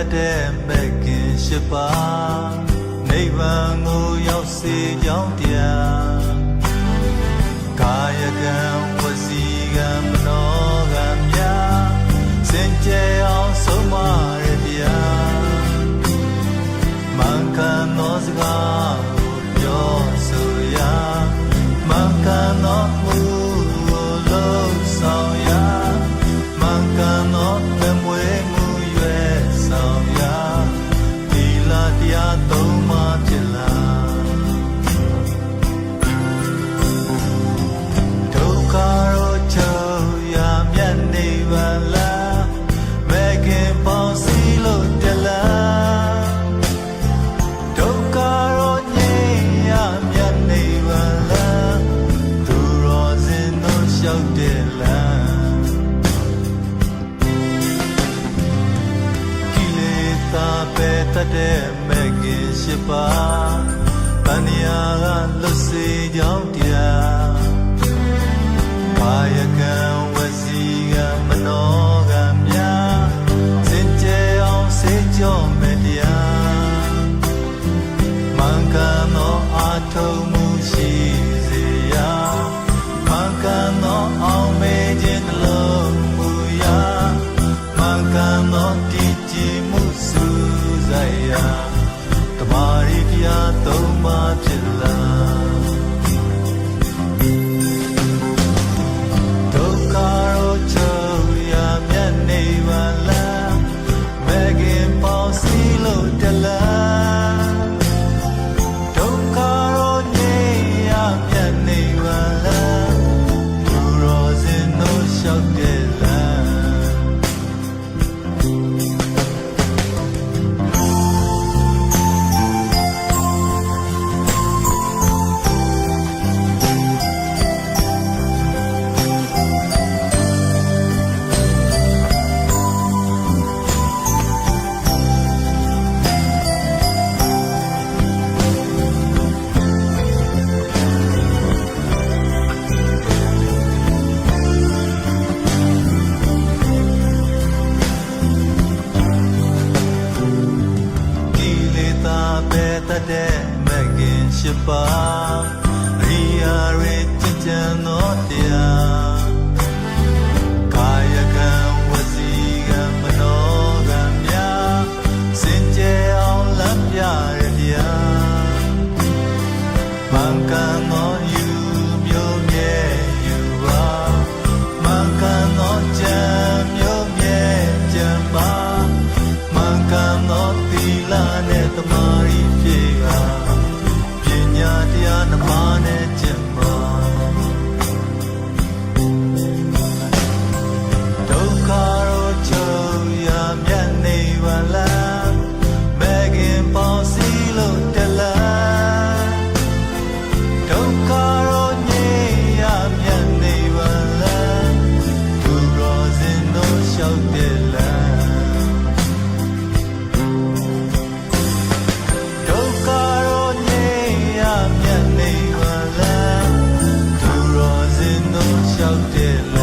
တ်တဲ့မဲ့ခင်ရှိပါနိဗ္ဗာန်ကိုရောက်စေကြောင်းတရားကာယကံဝစီကံမနောကံမြာစင်ကြယ်အောင်ဆုံးမရပြာမန်ကန်သောစကား တတ်တဲ့မဲ့ခင်ရှိပါပန်ညာက မာရိပြာသုံးပါးဖြစ် ရှိပါရိယာရဲကြည်ကြံသောတရားကာယကံဝစီကံမနောကံများစင်ကြယ်အောင်လမ်းပြရတရားဘံကံသောယူ out.